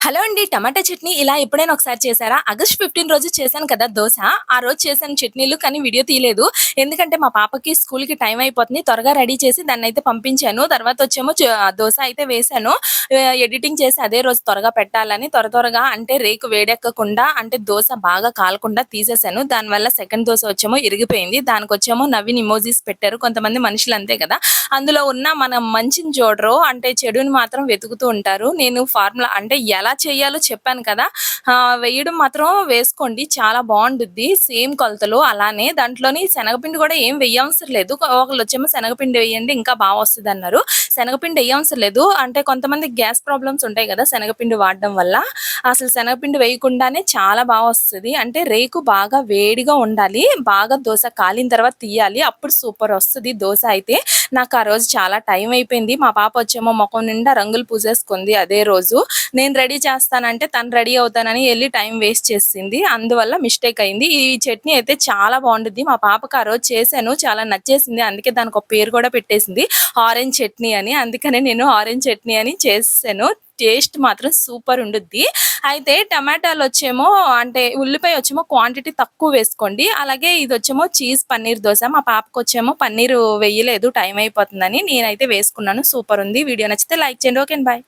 Hello అండి టమాటా చట్నీ ఇలా ఎప్పుడైనా ఒకసారి చేశారా? ఆగస్ట్ ఫిఫ్టీన్ రోజు చేశాను కదా దోశ. ఆ రోజు చేశాను చట్నీలు కానీ వీడియో తీయలేదు. ఎందుకంటే మా పాపకి స్కూల్కి టైం అయిపోతుంది. త్వరగా రెడీ చేసి దాన్ని అయితే పంపించాను. తర్వాత వచ్చేమో దోశ అయితే వేశాను. ఎడిటింగ్ చేసి అదే రోజు త్వరగా పెట్టాలని త్వర త్వరగా అంటే రేకు వేడెక్కకుండా అంటే దోశ బాగా కాలకుండా తీసేశాను. దానివల్ల సెకండ్ దోశ వచ్చేమో ఇరిగిపోయింది. దానికి వచ్చేమో నవ్విన్ ఇమోజీస్ పెట్టారు. కొంతమంది మనుషులు అంతే కదా. అందులో ఉన్న మనం మంచిని చూడరు అంటే చెడుని మాత్రం వెతుకుతూ ఉంటారు. నేను ఫార్ములా అంటే ఎలా చేయాలో చెప్పాను కదా వేయడం మాత్రం వేసుకోండి చాలా బాగుంటుంది సేమ్ కొలతలు అలానే దాంట్లోని శనగపిండి కూడా ఏం వేయవసరం లేదు. ఒకళ్ళు వచ్చేమో శనగపిండి వేయండి ఇంకా బాగా వస్తుంది అన్నారు శనగపిండి వేయవసరం లేదు. అంటే కొంతమంది గ్యాస్ ప్రాబ్లమ్స్ ఉంటాయి కదా శనగపిండి వాడడం వల్ల. అసలు శనగపిండి వేయకుండానే చాలా బాగా వస్తుంది. అంటే రేకు బాగా వేడిగా ఉండాలి బాగా దోశ కాలిన తర్వాత తీయాలి అప్పుడు సూపర్ వస్తుంది దోశ అయితే. నాకు ఆ రోజు చాలా టైం అయిపోయింది. మా పాప వచ్చేమో ముఖం నిండా రంగులు పూసేసుకుంది అదే రోజు. నేను రెడీ చేస్తానంటే తను రెడీ అవుతానని వెళ్ళి టైం వేస్ట్ చేసింది. అందువల్ల మిస్టేక్ అయింది. ఈ చట్నీ అయితే చాలా బాగుంటుంది మా పాపకు ఆ రోజు చేశాను. చాలా నచ్చేసింది. అందుకే దానికి ఒక పేరు కూడా పెట్టేసింది. ఆరెంజ్ చట్నీ అని. అందుకనే నేను ఆరెంజ్ చట్నీ అని చేసాను టేస్ట్ మాత్రం సూపర్ ఉండుద్ది. అయితే టమాటాలు వచ్చేమో అంటే ఉల్లిపాయ వచ్చేమో క్వాంటిటీ తక్కువ వేసుకోండి. అలాగే ఇది వచ్చేమో చీజ్ పన్నీర్ దోశ. మా పాపకు వచ్చేమో పన్నీరు వేయలేదు. టైం అయిపోతుందని నేనైతే వేసుకున్నాను. సూపర్ ఉంది. వీడియో నచ్చితే లైక్ చేయండి. Okay bye.